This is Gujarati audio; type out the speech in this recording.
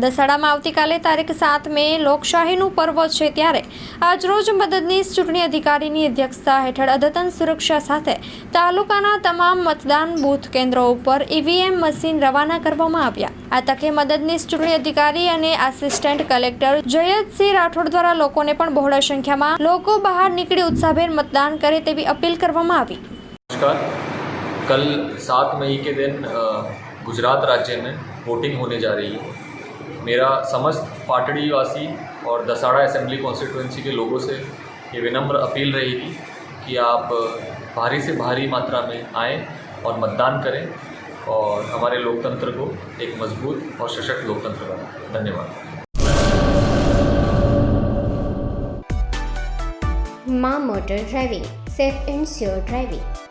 દસાડામાં આવતીકાલે તારીખ સાત મે લોકશાહીનું પર્વ છે ત્યારે આજરોજ મદદનીશ ચૂંટણી અધિકારીની અધ્યક્ષતા હેઠળ અદ્યતન સુરક્ષા સાથે તાલુકાના તમામ મતદાન બૂથ કેન્દ્રો ઉપર ઈવીએમ મશીન રવાના કરવામાં આવ્યા આ તકે મદદનીશ ચૂંટણી અધિકારી અને આસિસ્ટન્ટ કલેક્ટર જયદસિંહ રાઠોડ દ્વારા લોકોને પણ બહોળા સંખ્યામાં લોકો બહાર નીકળી ઉત્સાહભેર મતદાન કરે તેવી અપીલ કરવામાં આવી नमस्कार कल सात मई के दिन अ, गुजरात राज्य में वोटिंग होने जा रही है मेरा समस्त पाटड़ी वासी और दसाड़ा असेंबली कॉन्स्टिट्यूंसी के लोगों से ये विनम्र अपील रहेगी कि आप भारी से भारी मात्रा में आएँ और मतदान करें और हमारे लोकतंत्र को एक मज़बूत और सशक्त लोकतंत्र बनाएँ। धन्यवाद। मा motor driving, safe and sure driving.